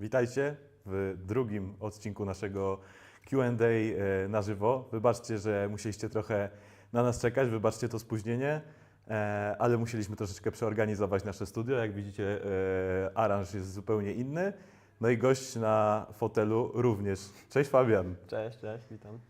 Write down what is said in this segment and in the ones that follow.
Witajcie w drugim odcinku naszego QA e, na żywo. Wybaczcie, że musieliście trochę na nas czekać, wybaczcie to spóźnienie, e, ale musieliśmy troszeczkę przeorganizować nasze studio. Jak widzicie, e, aranż jest zupełnie inny. No i gość na fotelu również. Cześć Fabian. Cześć, cześć, witam.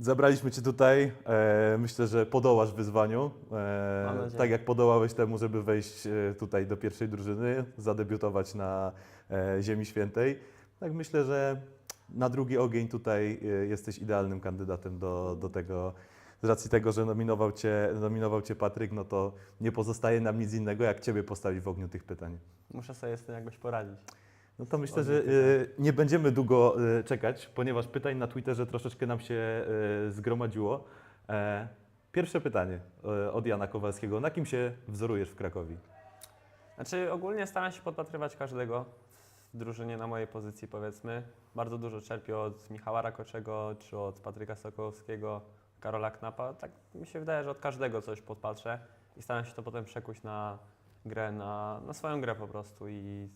Zabraliśmy Cię tutaj. E, myślę, że podołasz wyzwaniu. E, tak jak podołałeś temu, żeby wejść e, tutaj do pierwszej drużyny, zadebiutować na e, Ziemi Świętej. Tak myślę, że na drugi ogień tutaj jesteś idealnym kandydatem do, do tego. Z racji tego, że nominował cię, nominował cię Patryk, no to nie pozostaje nam nic innego, jak Ciebie postawić w ogniu tych pytań. Muszę sobie z tym jakoś poradzić. No to myślę, że e, nie będziemy długo e, czekać, ponieważ pytań na Twitterze troszeczkę nam się e, zgromadziło. E, Pierwsze pytanie od Jana Kowalskiego. Na kim się wzorujesz w Krakowie? Znaczy ogólnie staram się podpatrywać każdego w drużynie na mojej pozycji powiedzmy. Bardzo dużo czerpię od Michała Rakoczego, czy od Patryka Sokołowskiego, Karola Knapa. Tak mi się wydaje, że od każdego coś podpatrzę i staram się to potem przekuć na grę, na, na swoją grę po prostu i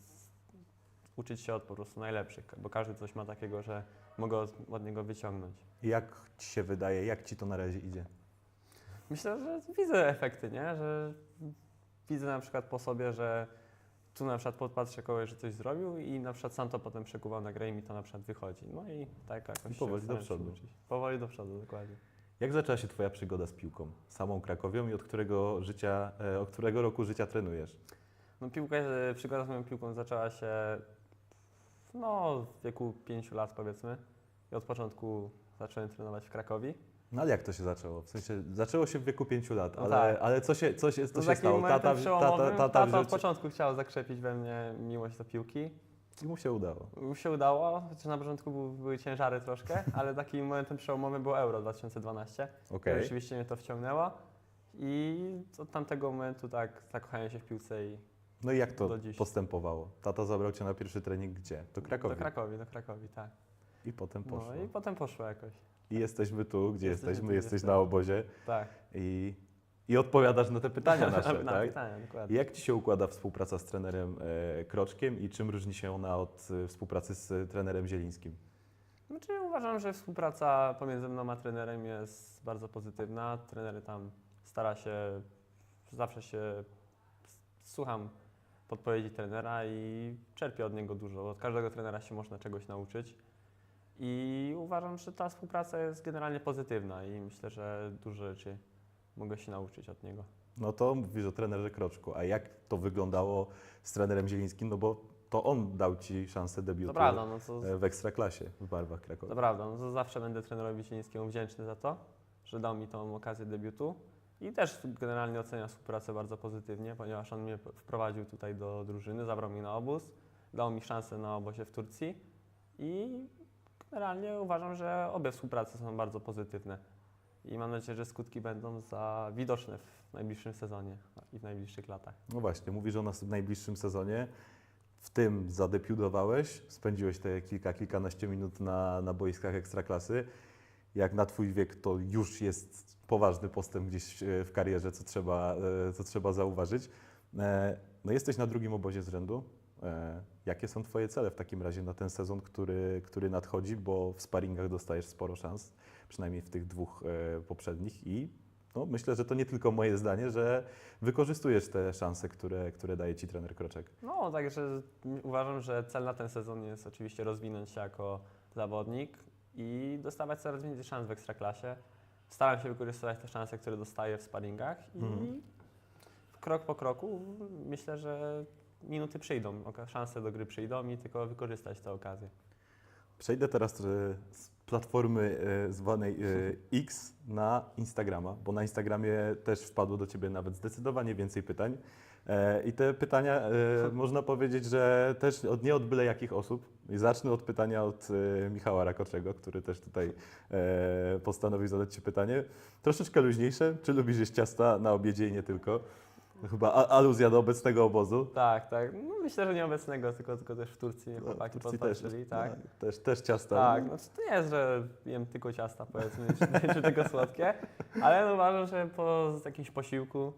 uczyć się od po prostu najlepszych, bo każdy coś ma takiego, że mogę od, od niego wyciągnąć. Jak Ci się wydaje, jak Ci to na razie idzie? Myślę, że widzę efekty, nie? Że widzę na przykład po sobie, że tu na przykład podpatrzę kogoś, że coś zrobił i na przykład sam to potem przekuwam na grę i mi to na przykład wychodzi. No i tak jakoś I powoli do przodu. Powoli do przodu, dokładnie. Jak zaczęła się Twoja przygoda z piłką? Samą Krakowią i od którego, życia, e, od którego roku życia trenujesz? No piłkę, e, przygoda z moją piłką zaczęła się no w wieku 5 lat powiedzmy. I od początku zacząłem trenować w Krakowie. No ale jak to się zaczęło? W sensie zaczęło się w wieku 5 lat, No ale, tak. ale co się, co się, co się stało? momentem przełomowym, tata, wziął od początku chciał zakrzepić we mnie miłość do piłki. I mu się udało. Mi się udało, chociaż na początku był, były ciężary troszkę, ale takim momentem przełomowym było Euro 2012. Okej. Rzeczywiście mnie to wciągnęło i od tamtego momentu tak zakochałem się w piłce i No i jak to postępowało? Tata zabrał Cię na pierwszy trening gdzie? Do Krakowi. do Krakowi, do Krakowi, tak. I potem poszło. No i potem poszło jakoś. I jesteśmy tu, gdzie Jesteśmy jesteśmy, tu, jesteś jesteśmy. na obozie Tak. i, i odpowiadasz na te pytania nasze, na tak? pytania, dokładnie. jak Ci się układa współpraca z trenerem e, Kroczkiem i czym różni się ona od e, współpracy z e, trenerem Zielińskim? Znaczy uważam, że współpraca pomiędzy mną a trenerem jest bardzo pozytywna. Trener tam stara się, zawsze się słucham podpowiedzi trenera i czerpię od niego dużo. Od każdego trenera się można czegoś nauczyć. I uważam, że ta współpraca jest generalnie pozytywna i myślę, że dużo rzeczy mogę się nauczyć od niego. No to mówisz o trenerze Kroczku, a jak to wyglądało z trenerem Zielińskim? No bo to on dał Ci szansę debiutu prawda, no to, e, w Ekstraklasie w barwach Krakowa. to prawda, no to zawsze będę trenerowi Zielińskiemu wdzięczny za to, że dał mi tą okazję debiutu. I też generalnie oceniam współpracę bardzo pozytywnie, ponieważ on mnie wprowadził tutaj do drużyny, zabrał mnie na obóz, dał mi szansę na obozie w Turcji i generalnie uważam, że obie współprace są bardzo pozytywne. I mam nadzieję, że skutki będą za widoczne w najbliższym sezonie i w najbliższych latach. No właśnie, mówisz o nas w najbliższym sezonie. W tym zadebiutowałeś, spędziłeś te kilka, kilkanaście minut na, na boiskach Ekstraklasy. Jak na Twój wiek to już jest poważny postęp gdzieś e, w karierze, co trzeba, e, co trzeba zauważyć. E, No jesteś na drugim obozie z rzędu. Jakie są Twoje cele w takim razie na ten sezon, który, który nadchodzi, bo w sparingach dostajesz sporo szans, przynajmniej w tych dwóch poprzednich i no, myślę, że to nie tylko moje zdanie, że wykorzystujesz te szanse, które, które daje Ci trener Kroczek. No, także uważam, że cel na ten sezon jest oczywiście rozwinąć się jako zawodnik i dostawać coraz więcej szans w ekstraklasie. Staram się wykorzystywać te szanse, które dostaję w sparingach i Mhm. krok po kroku myślę, że minuty przyjdą, szanse do gry przyjdą i tylko wykorzystać tę okazję. Przejdę teraz e, z platformy e, zwanej e, X na Instagrama, bo na Instagramie też wpadło do Ciebie nawet zdecydowanie więcej pytań. E, I te pytania e, można powiedzieć, że też od, nie od byle jakich osób. I zacznę od pytania od e, Michała Rakoczego, który też tutaj postanowił zadać Ci pytanie. Troszeczkę luźniejsze. Czy lubisz jeść ciasta na obiedzie i nie tylko? Chyba aluzja do obecnego obozu. Tak, tak. No, myślę, że nieobecnego, tylko, tylko też w Turcji No, chłopaki w Turcji też, tak. no, też, też ciasta. Tak, no to nie jest, że jem tylko ciasta, powiedzmy, czy, czy tylko słodkie, ale no uważam, że po jakimś posiłku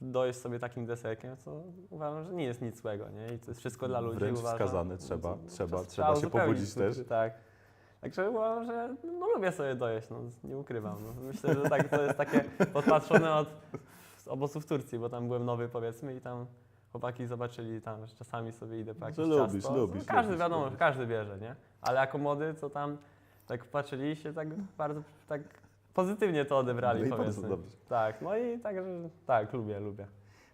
dojść sobie takim deserkiem, co uważam, że nie jest nic złego, nie? I to jest wszystko dla ludzi, Wręcz uważam. wskazane, trzeba, No, trzeba, trzeba się pobudzić też. Tak. Także uważam, że no, lubię sobie dojeść, no, nie ukrywam. No. Myślę, że tak, to jest takie podpatrzone od obozu w Turcji, bo tam byłem nowy powiedzmy i tam chłopaki zobaczyli tam, że czasami sobie idę po jakieś Że lubisz, ciasto. lubisz, no, każdy lubisz, wiadomo, lubisz. każdy bierze, nie? Ale jako młody, co tam tak patrzyli się tak bardzo tak pozytywnie to odebrali No i bardzo dobrze. Tak, no i także tak, lubię, lubię.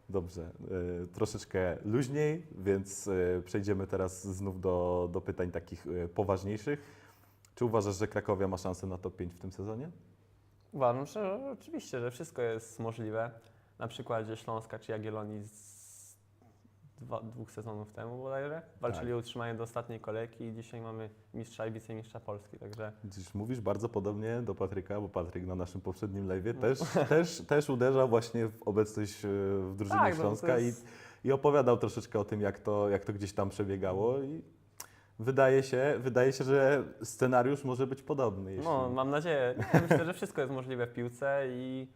Dobrze, e, troszeczkę luźniej, więc e, przejdziemy teraz znów do, do pytań takich e, poważniejszych. Czy uważasz, że Krakowia ma szansę na top 5 w tym sezonie? Uważam, że oczywiście, że wszystko jest możliwe. Na przykładzie Śląska czy Jagiellonii z dwa, dwóch sezonów temu bodajże. Walczyli Tak. o utrzymanie do ostatniej kolejki i dzisiaj mamy mistrza i wicemistrza Polski, także Dziś mówisz bardzo podobnie do Patryka, bo Patryk na naszym poprzednim live'ie No. też, też, też uderzał właśnie w obecność e, w drużynie Tak, no Śląska jest- i, i opowiadał troszeczkę o tym, jak to, jak to gdzieś tam przebiegało i wydaje się, wydaje się, że scenariusz może być podobny. Jeśli... no, mam nadzieję. Nie, myślę, że wszystko jest możliwe w piłce i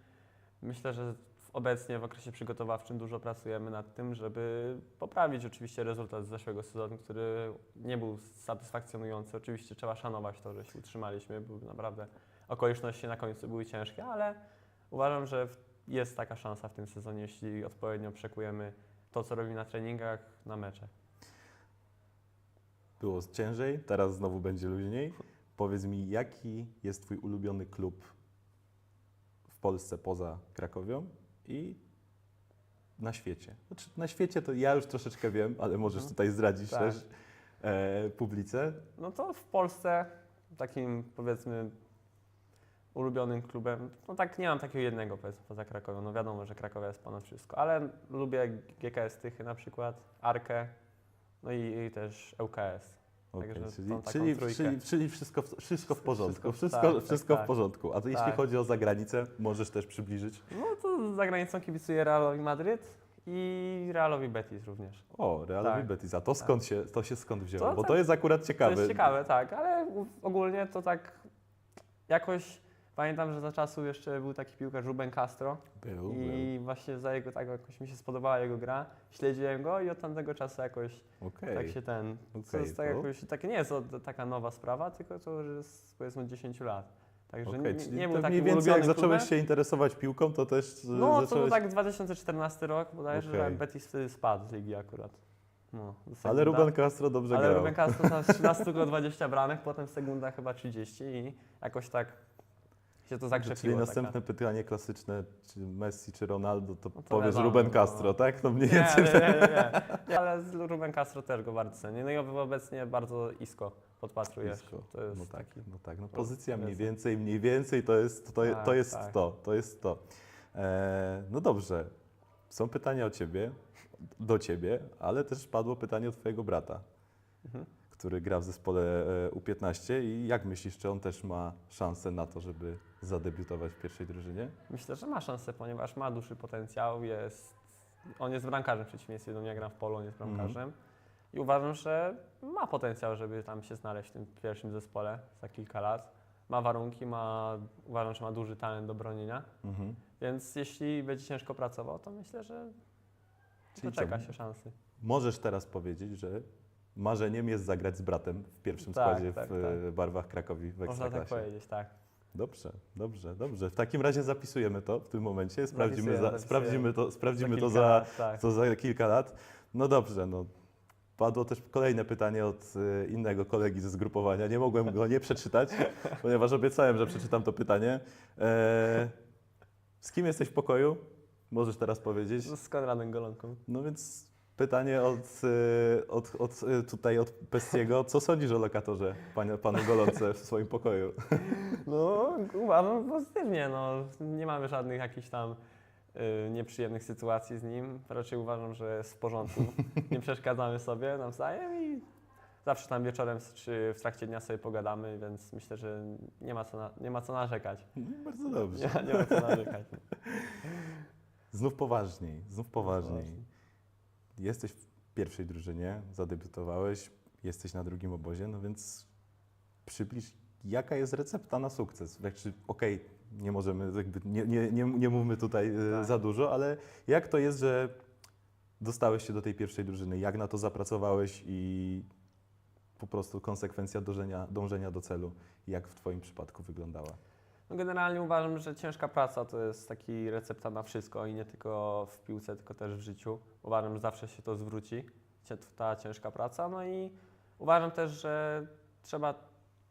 myślę, że obecnie w okresie przygotowawczym dużo pracujemy nad tym, żeby poprawić oczywiście rezultat z zeszłego sezonu, który nie był satysfakcjonujący. Oczywiście trzeba szanować to, że się utrzymaliśmy, bo naprawdę okoliczności na końcu były ciężkie, ale uważam, że jest taka szansa w tym sezonie, jeśli odpowiednio przekujemy to, co robimy na treningach, na mecze. Było ciężej, teraz znowu będzie luźniej. Powiedz mi, jaki jest Twój ulubiony klub w Polsce poza Krakowią i na świecie? Znaczy, na świecie to ja już troszeczkę wiem, ale możesz Mhm. tutaj zdradzić Tak. też e, publice. No to w Polsce takim powiedzmy ulubionym klubem, no tak nie mam takiego jednego powiedzmy poza Krakowią, no wiadomo, że Krakowia jest ponad wszystko, ale lubię GKS Tychy na przykład, Arkę, no i, i też ŁKS. Także czyli, czyli, czyli, czyli wszystko, w- wszystko w porządku. Wszystko- Wszystko, tak, wszystko tak, w porządku. A to jeśli Tak. chodzi o zagranicę, możesz też przybliżyć. No to za granicą kibicuję Realowi Madryt i Realowi Betis również. O, Realowi Tak. Betis. A to skąd się, to się skąd wzięło? To Bo tak- to jest akurat To ciekawe. jest ciekawe, tak, ale ogólnie to tak jakoś pamiętam, że za czasów jeszcze był taki piłkarz Ruben Castro, Był, był. I właśnie za jego, tak jakoś mi się spodobała jego gra, śledziłem go i od tamtego czasu jakoś Okej. tak się ten, to Okej, jest tak to- jakoś, tak nie jest od, taka nowa sprawa, tylko to już jest powiedzmy od 10 lat. Także Okej, nie, nie to był taki mniej więcej jak ulubionym zacząłeś klubem. się interesować piłką, to też No to zacząłeś... był tak 2014 rok bodajże, Okej. że Betis wtedy spadł z ligi akurat. No, do Ale. Ruben Castro dobrze Ale grał. Ruben Castro z 13 tylko 20 bramek, potem w Segunda chyba 30 i jakoś tak się to zakrzepiło. Czyli następne pytanie klasyczne, czy Messi, czy Ronaldo, to, No to powiesz wiadomo, Ruben no. Castro, tak? No mniej Nie, więcej. nie, nie, nie, nie. Ale z Ruben Castro też go bardzo cenię. No i obecnie bardzo isko podpatrujesz. Blisko. To jest no tak, no tak, no po- pozycja mniej więcej, mniej więcej to jest to, Tak, to, jest tak. to, to jest to. E, no dobrze, są pytania o Ciebie, do Ciebie, ale też padło pytanie od Twojego brata, Mhm. który gra w zespole e, U15 i jak myślisz, czy on też ma szansę na to, żeby zadebiutować w pierwszej drużynie? Myślę, że ma szansę, ponieważ ma duży potencjał, jest... On jest bramkarzem w przeciwieństwie do mnie, gram w polu, on jest Mhm. bramkarzem. I uważam, że ma potencjał, żeby tam się znaleźć w tym pierwszym zespole za kilka lat. Ma warunki, ma, uważam, że ma duży talent do bronienia. Mhm. Więc jeśli będzie ciężko pracował, to myślę, że Czyli doczeka się szansy. Możesz teraz powiedzieć, że marzeniem jest zagrać z bratem w pierwszym Tak, składzie tak, w e, barwach Krakowi w Można tak Ekstraklasie. powiedzieć, tak. Dobrze, dobrze, dobrze. W takim razie zapisujemy to w tym momencie. Sprawdzimy, za, sprawdzimy to, sprawdzimy to kilka za, lat, tak. to za kilka lat. No dobrze, no. Padło też kolejne pytanie od e, innego kolegi ze zgrupowania. Nie mogłem go nie przeczytać, ponieważ obiecałem, że przeczytam to pytanie. E, z kim jesteś w pokoju? Możesz teraz powiedzieć. Z Konradem Golonką. No więc pytanie od, e, od, od e, tutaj od Pestiego. Co sądzisz o lokatorze, panie, panu Golące w swoim pokoju? No, uważam pozytywnie. No. Nie mamy żadnych jakichś tam y, nieprzyjemnych sytuacji z nim. Raczej uważam, że jest w porządku. Nie przeszkadzamy sobie nawzajem i zawsze tam wieczorem czy w trakcie dnia sobie pogadamy, więc myślę, że nie ma co, na, nie ma co narzekać. No, bardzo dobrze. Nie, nie ma co narzekać. Znów poważniej, znów poważniej. Jesteś w pierwszej drużynie, zadebiutowałeś, jesteś na drugim obozie, no więc przybliż, jaka jest recepta na sukces? Znaczy, okej, nie możemy, jakby nie, nie, nie, nie mówmy tutaj e, Tak. za dużo, ale jak to jest, że dostałeś się do tej pierwszej drużyny? Jak na to zapracowałeś i po prostu konsekwencja dążenia, dążenia do celu? Jak w Twoim przypadku wyglądała? No generalnie uważam, że ciężka praca to jest taki recepta na wszystko i nie tylko w piłce, tylko też w życiu. Uważam, że zawsze się to zwróci, ta ciężka praca. No i uważam też, że trzeba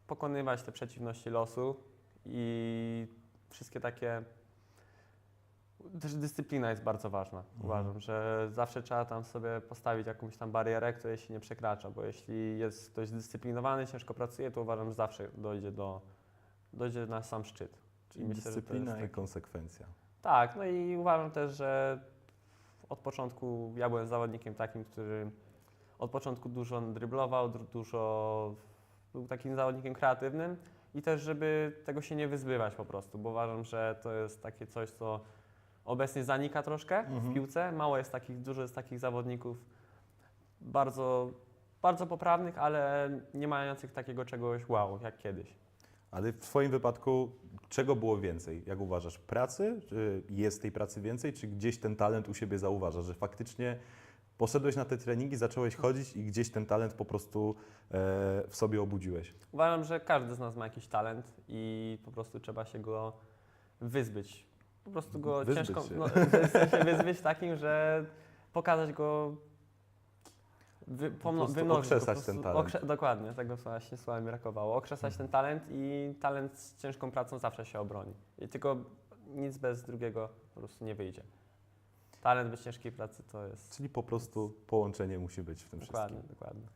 pokonywać te przeciwności losu i wszystkie takie. Też dyscyplina jest bardzo ważna. Uważam, że zawsze trzeba tam sobie postawić jakąś tam barierę, której się nie przekracza, bo jeśli jest ktoś zdyscyplinowany, ciężko pracuje, to uważam, że zawsze dojdzie do, dojdzie na sam szczyt. Czyli myślę, dyscyplina i konsekwencja. Tak, no i uważam też, że od początku ja byłem zawodnikiem takim, który od początku dużo dryblował, dużo był takim zawodnikiem kreatywnym i też, żeby tego się nie wyzbywać po prostu, bo uważam, że to jest takie coś, co obecnie zanika troszkę Mhm. w piłce. Mało jest takich, dużo jest takich zawodników bardzo, bardzo poprawnych, ale nie mających takiego czegoś wow, jak kiedyś. Ale w Twoim wypadku czego było więcej? Jak uważasz? Pracy? Czy jest tej pracy więcej? Czy gdzieś ten talent u siebie zauważasz, że faktycznie poszedłeś na te treningi, zacząłeś chodzić i gdzieś ten talent po prostu e, w sobie obudziłeś? Uważam, że każdy z nas ma jakiś talent i po prostu trzeba się go wyzbyć. Po prostu go Wyzbyć ciężko. się. No, w sensie wyzbyć takim, że pokazać go. Wy, Po pomno- wymnożyć okrzesać ten talent. Okrze, dokładnie, tego właśnie słowa mi brakowało. Okrzesać ten talent i talent z ciężką pracą zawsze się obroni. I tylko nic bez drugiego po prostu nie wyjdzie. Talent bez ciężkiej pracy to jest. Czyli po prostu połączenie musi być w tym Dokładnie, wszystkim. dokładnie.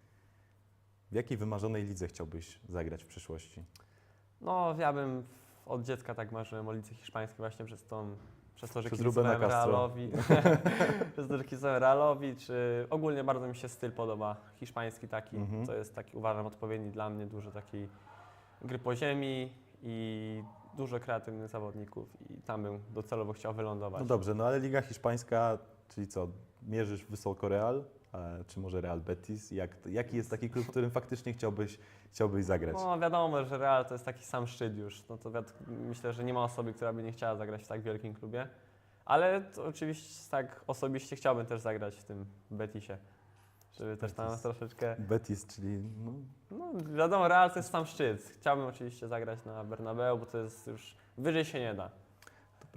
W jakiej wymarzonej lidze chciałbyś zagrać w przyszłości? No, ja bym od dziecka tak marzyłem o lice hiszpańskiej właśnie przez tą, przez to, że Przez kibicowałem Castro. Realowi, przez to, że kibicowałem Realowi, czy ogólnie bardzo mi się styl podoba, hiszpański taki, Mhm. to jest taki, uważam, odpowiedni dla mnie, dużo takiej gry po ziemi i dużo kreatywnych zawodników i tam bym docelowo chciał wylądować. No dobrze, no ale Liga Hiszpańska, czyli co, mierzysz wysoko Real, czy może Real Betis? Jak, jaki jest taki klub, w którym faktycznie chciałbyś, chciałbyś zagrać? No wiadomo, że Real to jest taki sam szczyt już. No to wiad- myślę, że nie ma osoby, która by nie chciała zagrać w tak wielkim klubie. Ale to oczywiście tak osobiście chciałbym też zagrać w tym Betisie. Żeby też tam Betis. troszeczkę. Betis, czyli no, No wiadomo, Real to jest sam szczyt. Chciałbym oczywiście zagrać na Bernabeu, bo to jest już. Wyżej się nie da.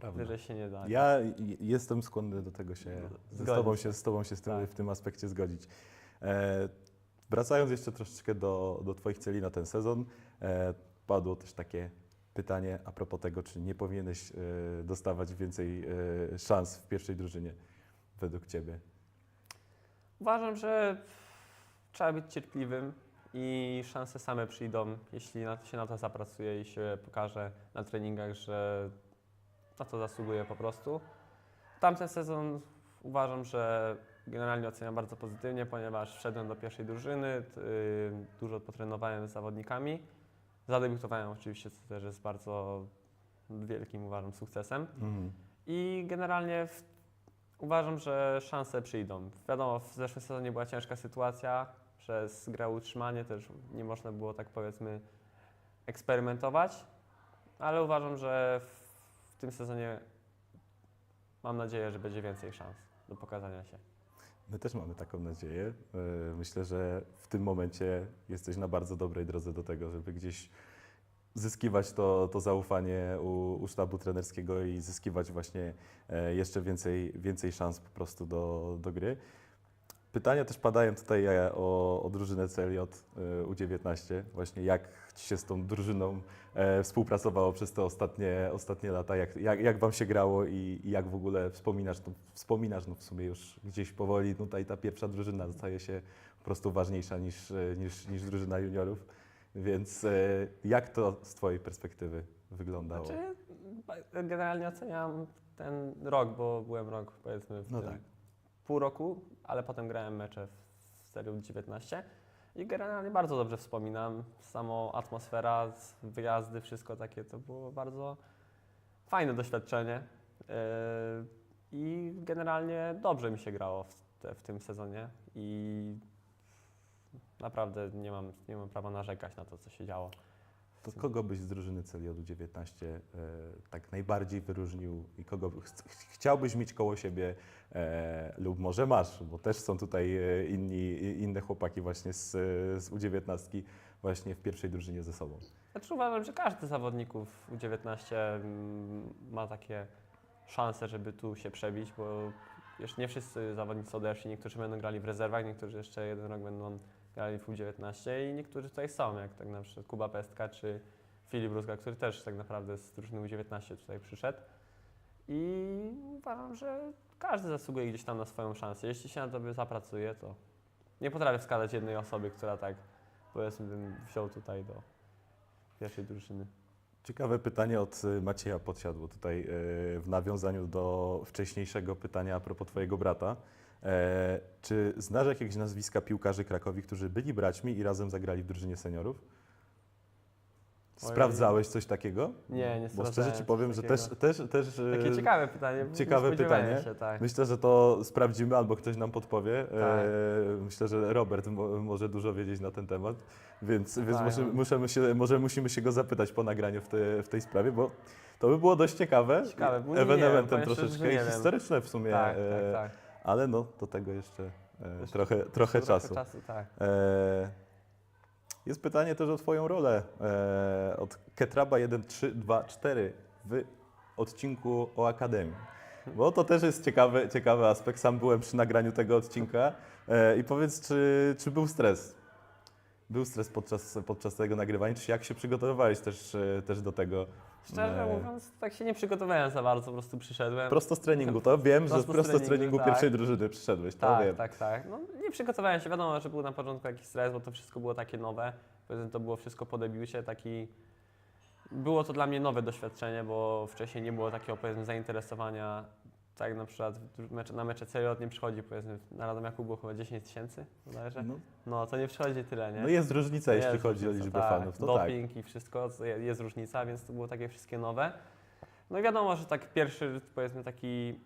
Prawda. Wyżej się nie da. Ja jestem skłonny do tego się, Zgodzić tobą się. z tobą się z tym, Tak. w tym aspekcie zgodzić. E, wracając jeszcze troszeczkę do, do Twoich celi na ten sezon, e, padło też takie pytanie a propos tego, czy nie powinieneś e, dostawać więcej e, szans w pierwszej drużynie według Ciebie. Uważam, że trzeba być cierpliwym i szanse same przyjdą, jeśli się na to zapracuje i się pokaże na treningach, że na to zasługuje po prostu. Tamten sezon uważam, że generalnie oceniam bardzo pozytywnie, ponieważ wszedłem do pierwszej drużyny, y, dużo potrenowałem z zawodnikami. Zadebiutowałem oczywiście, co też jest bardzo wielkim, uważam, sukcesem. Mhm. I generalnie w, uważam, że szanse przyjdą. Wiadomo, w zeszłym sezonie była ciężka sytuacja. Przez grę utrzymanie też nie można było, tak powiedzmy, eksperymentować, ale uważam, że w tym sezonie mam nadzieję, że będzie więcej szans do pokazania się. My też mamy taką nadzieję. E, Myślę, że w tym momencie jesteś na bardzo dobrej drodze do tego, żeby gdzieś zyskiwać to, to zaufanie u, u sztabu trenerskiego i zyskiwać właśnie e, jeszcze więcej, więcej szans po prostu do, do gry. Pytania też padają tutaj e, o, o drużynę CLJ e, U19. Właśnie jak Ci się z tą drużyną e, współpracowało przez te ostatnie, ostatnie lata? Jak, jak, jak Wam się grało i, i jak w ogóle wspominasz? To, wspominasz, no w sumie już gdzieś powoli tutaj ta pierwsza drużyna staje się po prostu ważniejsza niż, niż, niż drużyna juniorów. Więc jak to z Twojej perspektywy wyglądało? Znaczy, generalnie oceniam ten rok, bo byłem rok, powiedzmy, w No tym tak. pół roku, ale potem grałem mecze w serii 19 i generalnie bardzo dobrze wspominam. Samo atmosfera, wyjazdy, wszystko takie to było bardzo fajne doświadczenie. Yy, I generalnie dobrze mi się grało w, te, w tym sezonie i naprawdę nie mam, nie mam prawa narzekać na to, co się działo To kogo byś z drużyny Celiodu 19 e, tak najbardziej wyróżnił i kogo ch- ch- chciałbyś mieć koło siebie e, lub może masz, bo też są tutaj e, inni, inne chłopaki właśnie z, z U19 właśnie w pierwszej drużynie ze sobą. Znaczy uważam, że każdy z zawodników U19 mm, ma takie szanse, żeby tu się przebić, bo jeszcze nie wszyscy zawodnicy odeszli, niektórzy będą grali w rezerwach, niektórzy jeszcze jeden rok będą grali w U19 i niektórzy tutaj są, jak tak na przykład Kuba Pestka czy Filip Rózga, który też tak naprawdę z drużyny U19 tutaj przyszedł. I uważam, że każdy zasługuje gdzieś tam na swoją szansę. Jeśli się na to zapracuje, to nie potrafię wskazać jednej osoby, która tak powiedzmy bym wziął tutaj do pierwszej drużyny. Ciekawe pytanie od y, Macieja Podsiadło tutaj e, w nawiązaniu do wcześniejszego pytania a propos Twojego brata. E, Czy znasz jakieś nazwiska piłkarzy Krakowi, którzy byli braćmi i razem zagrali w drużynie seniorów? Sprawdzałeś coś takiego? Nie, nie Bo szczerze Ci powiem, że też, też, też e, Takie ciekawe pytanie. nie ciekawe pytanie. Się, tak. myślę, że to sprawdzimy albo ktoś nam podpowie. E, Tak. Myślę, że Robert mo, może dużo wiedzieć na ten temat, więc, więc Tak, może, no. musimy się, może musimy się go zapytać po nagraniu w, te, w tej sprawie, bo to by było dość ciekawe. Ciekawe, bo nie Ewenementem szczerze, troszeczkę i nie historyczne w sumie, tak, e, tak, tak. Ale no do tego jeszcze, e, Jeszcze trochę, trochę czasu. czasu tak. E, Jest pytanie też o Twoją rolę e, od Ketraba 1324 w odcinku o Akademii. Bo to też jest ciekawy, ciekawy aspekt. Sam byłem przy nagraniu tego odcinka e, i powiedz, czy, czy był stres? Był stres podczas, podczas tego nagrywania? Czy jak się przygotowywałeś też, e, też do tego? Szczerze E, mówiąc, tak się nie przygotowałem za bardzo, po prostu przyszedłem. Prosto z treningu, to wiem, że Prosto z prosto z treningu, treningu tak. pierwszej drużyny przyszedłeś, to tak, wiem. tak, tak. No, nie przygotowałem się, wiadomo, że był na początku jakiś stres, bo to wszystko było takie nowe. Powiedzmy, to było wszystko po debiucie, taki... Było to dla mnie nowe doświadczenie, bo wcześniej nie było takiego, powiedzmy, zainteresowania. Tak na przykład mecze, na mecze Celiot nie przychodzi, powiedzmy, na Radomiaku było chyba 10 tysięcy, bodajże. No, No, to nie przychodzi tyle, nie? no jest różnica, jeśli Jest chodzi o różnica, liczbę tak. fanów, to tak. Doping i wszystko, jest różnica, więc to było takie wszystkie nowe. No i wiadomo, że tak pierwszy, powiedzmy taki,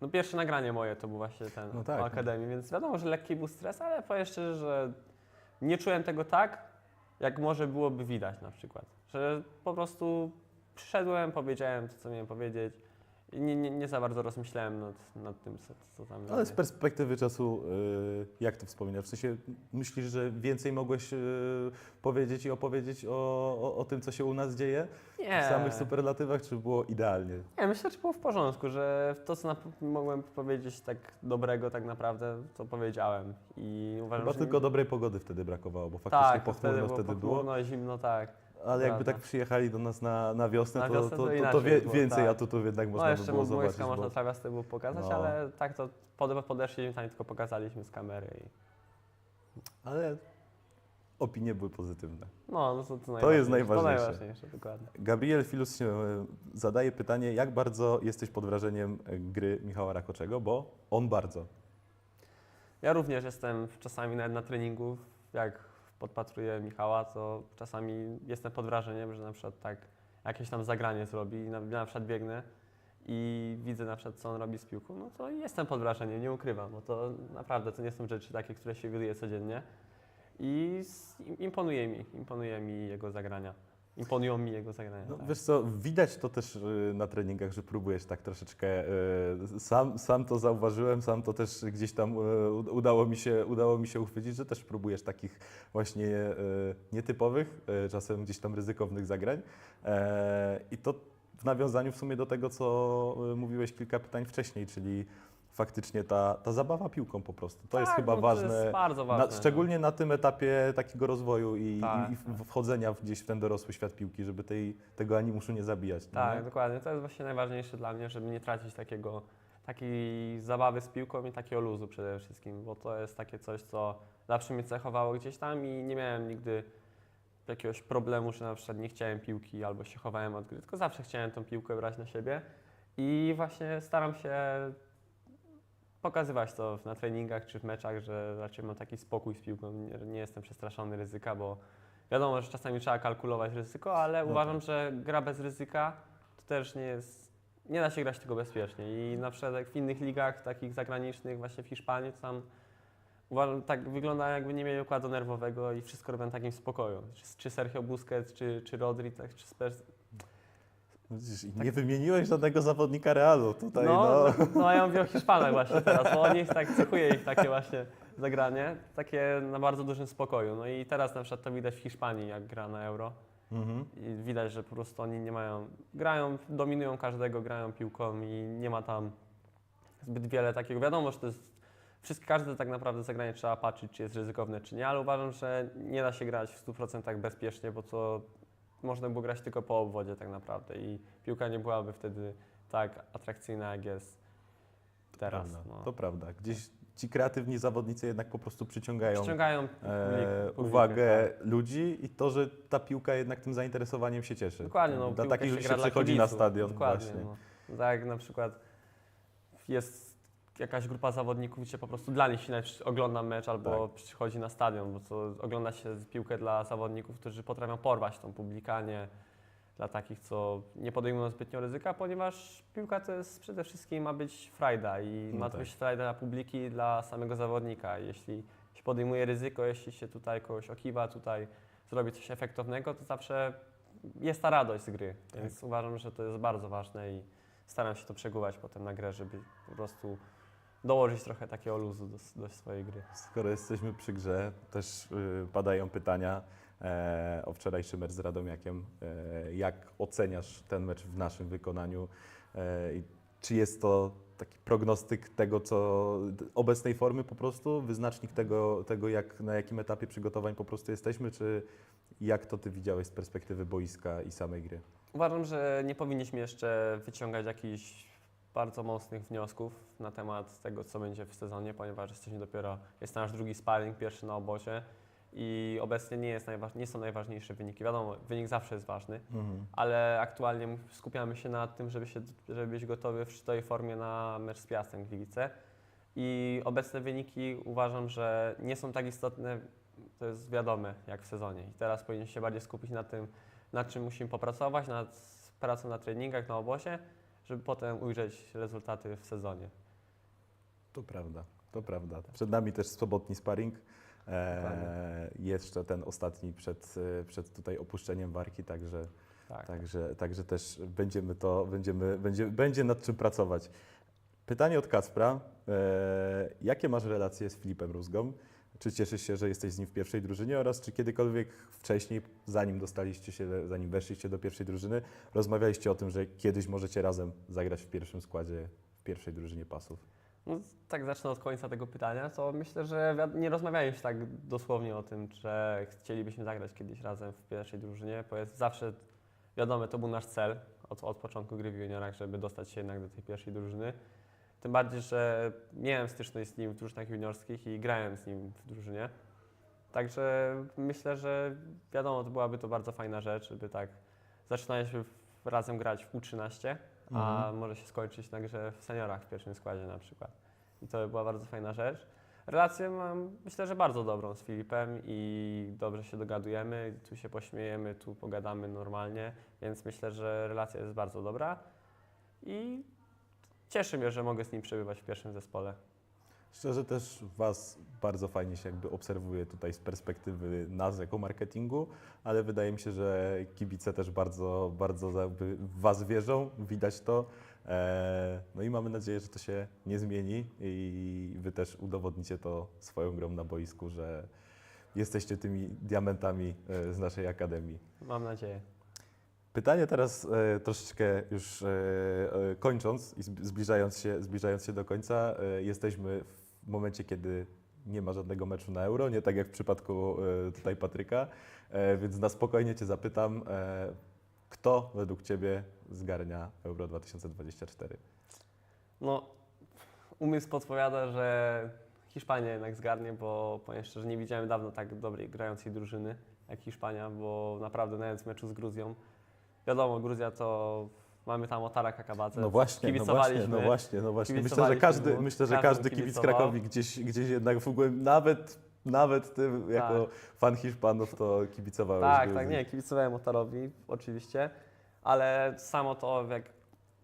no pierwsze nagranie moje to był właśnie ten No tak, o no. Akademii, więc wiadomo, że lekki był stres, ale powiem szczerze, że nie czułem tego tak, jak może byłoby widać na przykład. Że po prostu przyszedłem, powiedziałem to, co miałem powiedzieć nie, nie, nie za bardzo rozmyślałem nad, nad tym, co, co tam Ale z perspektywy czasu, y, jak to wspominasz? W sensie myślisz, że więcej mogłeś y, powiedzieć i opowiedzieć o, o, o tym, co się u nas dzieje? Nie. W samych superlatywach, czy było idealnie? Nie, myślę, że było w porządku, że to, co mogłem powiedzieć tak dobrego tak naprawdę, to powiedziałem. I uważam, Chyba że... tylko dobrej pogody wtedy brakowało, bo faktycznie tak, pochmurno wtedy wtedy, było było. pochmurno, zimno, tak. Ale jakby prawda. tak przyjechali do nas na, na wiosnę, Na to, wiosnę to, to to, to, inaczej wie, było, więcej tak. atutów jednak można no by jeszcze było zobaczyć. boiska, można bo- trawiaste było pokazać, No. ale tak to pod, podeszliśmy tam i tylko pokazaliśmy z kamery. I... Ale opinie były pozytywne. No, no to, to, To jest To najważniejsze. najważniejsze, dokładnie. Gabriel Filus się e, zadaje pytanie, jak bardzo jesteś pod wrażeniem e, gry Michała Rakoczego, bo on bardzo. Ja również jestem czasami nawet na treningu, jak podpatruję Michała, to czasami jestem pod wrażeniem, że na przykład tak jakieś tam zagranie zrobi i na, na przykład biegnę i widzę na przykład co on robi z piłką, no to jestem pod wrażeniem, nie ukrywam, bo to naprawdę to nie są rzeczy takie, które się widuje codziennie i imponuje mi, imponuje mi jego zagrania. Imponują mi jego zagrania. No, tak. wiesz co, widać to też y, na treningach, że próbujesz tak troszeczkę, y, sam, sam to zauważyłem, sam to też gdzieś tam y, udało mi, się, udało mi się uchwycić, że też próbujesz takich właśnie y, nietypowych, y, czasem gdzieś tam ryzykownych zagrań E, i to w nawiązaniu w sumie do tego, co y, mówiłeś kilka pytań wcześniej, czyli faktycznie ta, ta zabawa piłką po prostu. To jest Tak, chyba no ważne. To jest bardzo ważne. Na, szczególnie na tym etapie takiego rozwoju i, Tak, i, i w- wchodzenia gdzieś w ten dorosły świat piłki, żeby tej, tego animuszu nie zabijać. no Tak, nie? dokładnie. To jest właśnie najważniejsze dla mnie, żeby nie tracić takiego, takiej zabawy z piłką i takiego luzu przede wszystkim, bo to jest takie coś, co zawsze mnie cechowało gdzieś tam i nie miałem nigdy jakiegoś problemu, że na przykład nie chciałem piłki albo się chowałem od gry, tylko zawsze chciałem tą piłkę brać na siebie i właśnie staram się pokazywać to na treningach czy w meczach, że raczej mam taki spokój z piłką, nie, nie jestem przestraszony ryzyka, bo wiadomo, że czasami trzeba kalkulować ryzyko, ale No uważam, że gra bez ryzyka to też nie jest, nie da się grać tego bezpiecznie i na przykład jak w innych ligach takich zagranicznych, właśnie w Hiszpanii, to tam Uważam, tak wygląda jakby nie mieli układu nerwowego i wszystko robią w takim spokoju. Czy, czy Sergio Busquets, czy, czy Rodri, tak, czy nie wymieniłeś żadnego zawodnika Realu tutaj, No, no. no, no ja mówię o Hiszpanach właśnie teraz, bo oni tak cechuje ich takie właśnie zagranie, takie na bardzo dużym spokoju. No i teraz na przykład to widać w Hiszpanii, jak gra na Euro. Mhm. I widać, że po prostu oni nie mają, grają, dominują każdego, grają piłką i nie ma tam zbyt wiele takiego. Wiadomo, że to jest, wszystkie, każde tak naprawdę zagranie trzeba patrzeć, czy jest ryzykowne, czy nie, ale uważam, że nie da się grać w 100% bezpiecznie, bo to można było grać tylko po obwodzie tak naprawdę i piłka nie byłaby wtedy tak atrakcyjna, jak jest teraz. Prawda, No. To prawda. Gdzieś ci kreatywni zawodnicy jednak po prostu przyciągają Przyciągają e, uwagę tak. ludzi i to, że ta piłka jednak tym zainteresowaniem się cieszy. Dokładnie, no, Dla takich gra się przychodzi na stadion Dokładnie, właśnie. No. Tak na przykład jest jakaś grupa zawodników, gdzie po prostu dla nich się ogląda mecz albo Tak. przychodzi na stadion, bo to ogląda się piłkę dla zawodników, którzy potrafią porwać tą publikanie, dla takich, co nie podejmują zbytnio ryzyka, ponieważ piłka to jest przede wszystkim ma być frajda i No ma tak. to być frajda dla publiki dla samego zawodnika. Jeśli się podejmuje ryzyko, jeśli się tutaj kogoś okiwa, tutaj zrobi coś efektownego, to zawsze jest ta radość z gry. Tak. Więc uważam, że to jest bardzo ważne i staram się to przeguwać potem na grę, żeby po prostu dołożyć trochę takiego luzu do, do swojej gry. Skoro jesteśmy przy grze, też y, padają pytania e, o wczorajszy mecz z Radomiakiem. E, jak oceniasz ten mecz w naszym wykonaniu? E, i czy jest to taki prognostyk tego, co obecnej formy po prostu, wyznacznik tego, tego jak, na jakim etapie przygotowań po prostu jesteśmy, czy jak to ty widziałeś z perspektywy boiska i samej gry? Uważam, że nie powinniśmy jeszcze wyciągać jakichś bardzo mocnych wniosków na temat tego, co będzie w sezonie, ponieważ jesteśmy dopiero, jest nasz drugi sparring, pierwszy na obozie i obecnie nie, jest najważ, nie są najważniejsze wyniki. Wiadomo, wynik zawsze jest ważny, ale aktualnie skupiamy się na tym, żeby, się, żeby być gotowy w tej formie na mecz z Piastem Gliwice. I obecne wyniki uważam, że nie są tak istotne, to jest wiadome, jak w sezonie. I teraz powinniśmy się bardziej skupić na tym, nad czym musimy popracować, nad pracą na treningach, na obozie, żeby potem ujrzeć rezultaty w sezonie. To prawda, to prawda. Przed nami też sobotni sparring. E, jeszcze ten ostatni przed, e, przed tutaj opuszczeniem Warki, także, Tak. także, także też będziemy to, będziemy, będzie, będzie nad czym pracować. Pytanie od Kacpra. E, jakie masz relacje z Filipem Rózgą? Czy cieszysz się, że jesteś z nim w pierwszej drużynie oraz czy kiedykolwiek wcześniej, zanim dostaliście się, zanim weszliście do pierwszej drużyny, rozmawialiście o tym, że kiedyś możecie razem zagrać w pierwszym składzie, w pierwszej drużynie pasów? No, tak zacznę od końca tego pytania, to myślę, że nie rozmawialiśmy tak dosłownie o tym, że chcielibyśmy zagrać kiedyś razem w pierwszej drużynie, bo jest zawsze, wiadomo, to był nasz cel od, od początku gry w juniorach, żeby dostać się jednak do tej pierwszej drużyny. Tym bardziej, że miałem styczność z nim w drużynach juniorskich i grałem z nim w drużynie. Także myślę, że wiadomo, to byłaby to bardzo fajna rzecz, żeby tak zaczynaliśmy razem grać w U13, a Mhm. może się skończyć na grze w seniorach w pierwszym składzie na przykład. I to by była bardzo fajna rzecz. Relację mam, myślę, że bardzo dobrą z Filipem i dobrze się dogadujemy, tu się pośmiejemy, tu pogadamy normalnie, więc myślę, że relacja jest bardzo dobra i cieszy mnie, że mogę z nim przebywać w pierwszym zespole. Szczerze też Was bardzo fajnie się jakby obserwuje tutaj z perspektywy nas jako marketingu, ale wydaje mi się, że kibice też bardzo, bardzo jakby w Was wierzą, widać to. E, No i mamy nadzieję, że to się nie zmieni i Wy też udowodnicie to swoją grą na boisku, że jesteście tymi diamentami e, z naszej akademii. Mam nadzieję. Pytanie teraz e, troszeczkę już e, e, kończąc i zb- zbliżając się, zbliżając się do końca, e, jesteśmy w momencie, kiedy nie ma żadnego meczu na Euro, nie tak jak w przypadku e, tutaj Patryka, e, więc na spokojnie Cię zapytam, e, kto według Ciebie zgarnia Euro 2024? No, umysł podpowiada, że Hiszpania jednak zgarnie, bo powiem szczerze, nie widziałem dawno tak dobrej grającej drużyny jak Hiszpania, bo naprawdę nawet w meczu z Gruzją, wiadomo, Gruzja to mamy tam Otara Kakabadze. No właśnie, no właśnie, no właśnie, no właśnie. Myślę, że każdy, myślę, że każdy kibic. Krakowi gdzieś, gdzieś jednak w ogóle, nawet, nawet Ty jako fan Hiszpanów to kibicowałeś Tak, Gruzji. tak, nie, kibicowałem Otarowi oczywiście, ale samo to, jak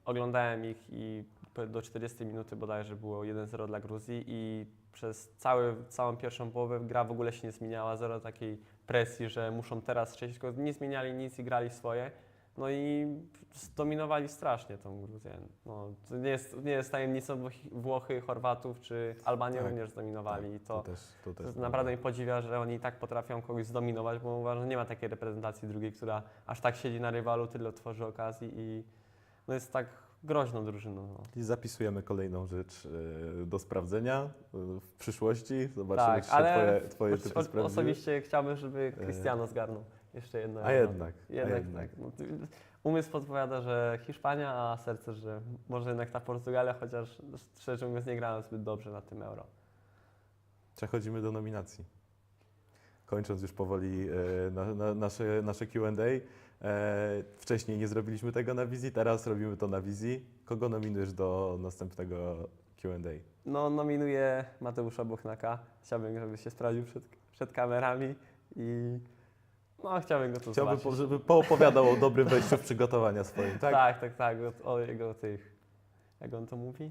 oglądałem ich i do 40 minuty bodajże było 1-0 dla Gruzji i przez cały, całą pierwszą połowę gra w ogóle się nie zmieniała, zero takiej presji, że muszą teraz strzelić, tylko nie zmieniali nic i grali swoje. No i zdominowali strasznie tą Gruzję. No, to nie jest, nie jest tajemnicą, bo Włochy, Chorwatów czy Albanię Tak, również zdominowali. I to, To też, to też naprawdę mnie podziwia, że oni tak potrafią kogoś zdominować, bo uważam, że nie ma takiej reprezentacji drugiej, która aż tak siedzi na rywalu, tyle tworzy okazji i no jest tak groźną drużyną. No. I zapisujemy kolejną rzecz e, do sprawdzenia e, w przyszłości. Zobaczymy, Tak, czy się ale twoje, twoje typy sprawdziły. Osobiście chciałbym, żeby Cristiano zgarnął jeszcze jedno. A euro. jednak, a Jednak, jednak. tak. No, umysł podpowiada, że Hiszpania, a serce, że może jednak ta Portugalia, chociaż szczerze mówiąc nie grałem zbyt dobrze na tym euro. Przechodzimy do nominacji. Kończąc już powoli e, na, na, nasze, nasze QA. E, wcześniej nie zrobiliśmy tego na wizji, teraz robimy to na wizji. Kogo nominujesz do następnego QA? No, nominuję Mateusza Bochnaka. Chciałbym, żeby się sprawdził przed, przed kamerami i no, chciałbym go tu Chciałbym, zobaczyć. po- żeby poopowiadał o dobrym wejściu w przygotowania swoim, tak? tak, tak, tak, o, o jego tych, jak on to mówi?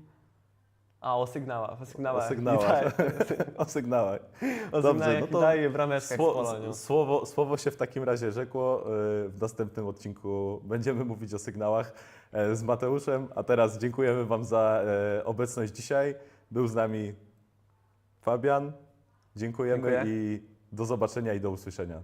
A, o sygnałach, o sygnałach. O sygnałach. Tak, o sygnałach. o Dobrze, no to daje brameczkach z Sło, Polonią. słowo, słowo się w takim razie rzekło. E, W następnym odcinku będziemy mówić o sygnałach e, z Mateuszem. A teraz dziękujemy Wam za e, obecność dzisiaj. Był z nami Fabian. Dziękujemy Dziękuję. i do zobaczenia i do usłyszenia.